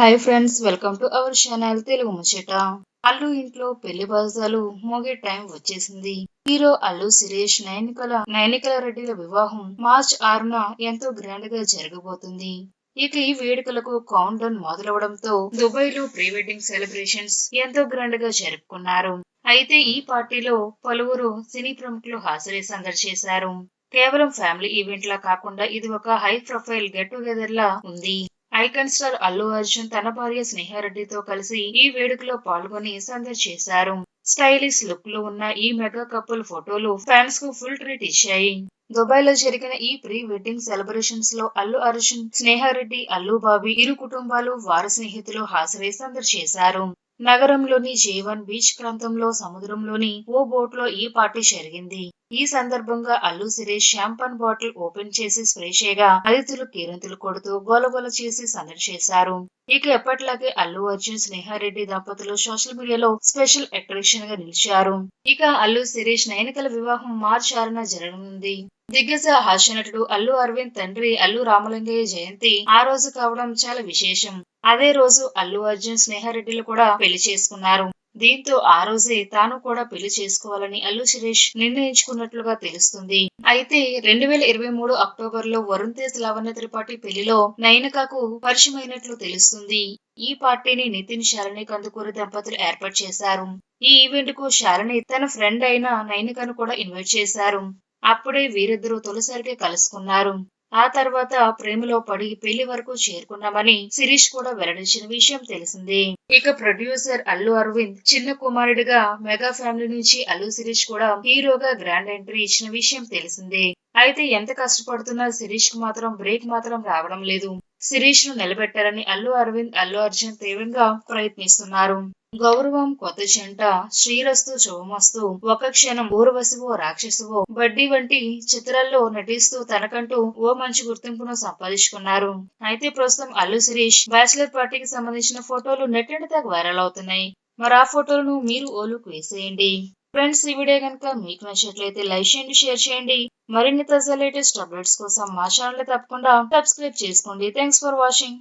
Hi friends welcome to our channel Telugu Muchata Allu ఇంట్లో పెళ్ళి బాజాలు మోగే టైం వచ్చేసింది హీరో అల్లు శిరీష్ నైనికల నైనికల రెడ్డిల వివాహం మార్చ్ ఆరున ఎంతో గ్రాండ్గా జరగబోతుంది. ఇక ఈ వేడుకలకు కౌంట్ డౌన్ మొదలవడంతో దుబాయ్లో ప్రీ వెడ్డింగ్ సెలబ్రేషన్స్ ఎంతో గ్రాండ్గా జరుపుకున్నారు. అయితే ఈ పార్టీలో పలువురు సినీ ప్రముఖులు హాజరై సందడి చేశారు. కేవలం ఫ్యామిలీ ఈవెంట్ లా కాకుండా ఇది ఒక హై ప్రొఫైల్ గెట్ టుగెదర్ లా ఉంది. ఐకాన్ స్టార్ అల్లు అర్జున్ తన భార్య స్నేహారెడ్డితో కలిసి ఈ వేడుకలో పాల్గొని సందడి చేశారు. స్టైలిష్ లుక్లో ఉన్న ఈ మెగా కపుల్ ఫోటోలు ఫ్యాన్స్కు ఫుల్ ట్రీట్ ఇచ్చాయి. దుబాయ్లో జరిగిన ఈ ప్రీ వెడ్డింగ్ సెలబ్రేషన్స్లో అల్లు అర్జున్ స్నేహారెడ్డి అల్లు బాబీ ఇరు కుటుంబాలు వారి స్నేహితులు హాజరై సందడి చేశారు. నగరంలోని జేవన్ బీచ్ ప్రాంతంలో సముద్రంలోని ఓ బోట్లో ఈ పార్టీ జరిగింది. ఈ సందర్భంగా Allu Suresh champagne bottle open చేసి స్ప్రే చేయగా అతిథులు కీరంతులు కొడుతూ గోలగోల చేసి సందడి చేశారు. ఇక ఎప్పటిలాగే అల్లు అర్జున్ స్నేహారెడ్డి దంపతులు సోషల్ మీడియాలో స్పెషల్ అట్రాక్షన్గా నిలిచారు. ఇక అల్లు శిరీష్ నయనికల వివాహం మార్చి ఆరున జరగనుంది. దిగ్గజ హాస్యనటుడు అల్లు అరవింద్ తండ్రి అల్లు రామలింగయ్య జయంతి ఆ రోజు కావడం చాలా విశేషం. అదే రోజు అల్లు అర్జున్ స్నేహారెడ్డిలు కూడా పెళ్ళి చేసుకున్నారు. దీంతో ఆ రోజే తాను కూడా పెళ్ళి చేసుకోవాలని అల్లు శిరీష్ నిర్ణయించుకున్నట్లుగా తెలుస్తుంది. అయితే రెండు వేల ఇరవై మూడు అక్టోబర్లో వరుణ్ తేజ్ లావణ్య త్రిపాఠి పెళ్ళిలో నయనకకు పరిచయమైనట్లు తెలుస్తుంది. ఈ పార్టీని నితిన్ శాలిని కందుకూరి దంపతులు ఏర్పాటు చేశారు. ఈ ఈవెంట్కు శాలిని తన ఫ్రెండ్ అయిన నైనికను కూడా ఇన్వైట్ చేశారు. అప్పుడే వీరిద్దరూ తొలిసారిగా కలుసుకున్నారు. ఆ తర్వాత ప్రేమలో పడి పెళ్ళి వరకు చేరుకున్నామని శిరీష్ కూడా వెల్లడించిన విషయం తెలిసిందే. ఇక ప్రొడ్యూసర్ అల్లు అరవింద్ చిన్న కుమారుడిగా మెగా ఫ్యామిలీ నుంచి అల్లు శిరీష్ కూడా హీరోగా గ్రాండ్ ఎంట్రీ ఇచ్చిన విషయం తెలిసిందే. అయితే ఎంత కష్టపడుతున్నా శిరీష్కు మాత్రం బ్రేక్ మాత్రం రావడం లేదు. శిరీష్ను నిలబెట్టాలని అల్లు అరవింద్ అల్లు అర్జున్ తీవ్రంగా ప్రయత్నిస్తున్నారు. గౌరవం కొత్త జంట శ్రీరస్తు శుభమస్తు. ఒక క్షణం ఊర్వశివో రాక్షసువో. బడ్డీ వంటి చిత్రాల్లో నటిస్తూ తనకంటూ ఓ మంచి గుర్తింపును సంపాదించుకున్నారు. అయితే ప్రస్తుతం అల్లు శిరీష్ బ్యాచిలర్ పార్టీకి సంబంధించిన ఫోటోలు నెట్ దాకా వైరల్ అవుతున్నాయి. మరి ఆ ఫోటోలను మీరు ఓలుకు వేసేయండి. ఫ్రెండ్స్ ఈ వీడియో కనుక మీకు నచ్చినట్లయితే లైక్ చేయండి షేర్ చేయండి. మరిన్ని తాజా లేటెస్ట్ అప్డేట్స్ కోసం మా ఛానల్ తప్పకుండా సబ్స్క్రైబ్ చేసుకోండి. Thanks for watching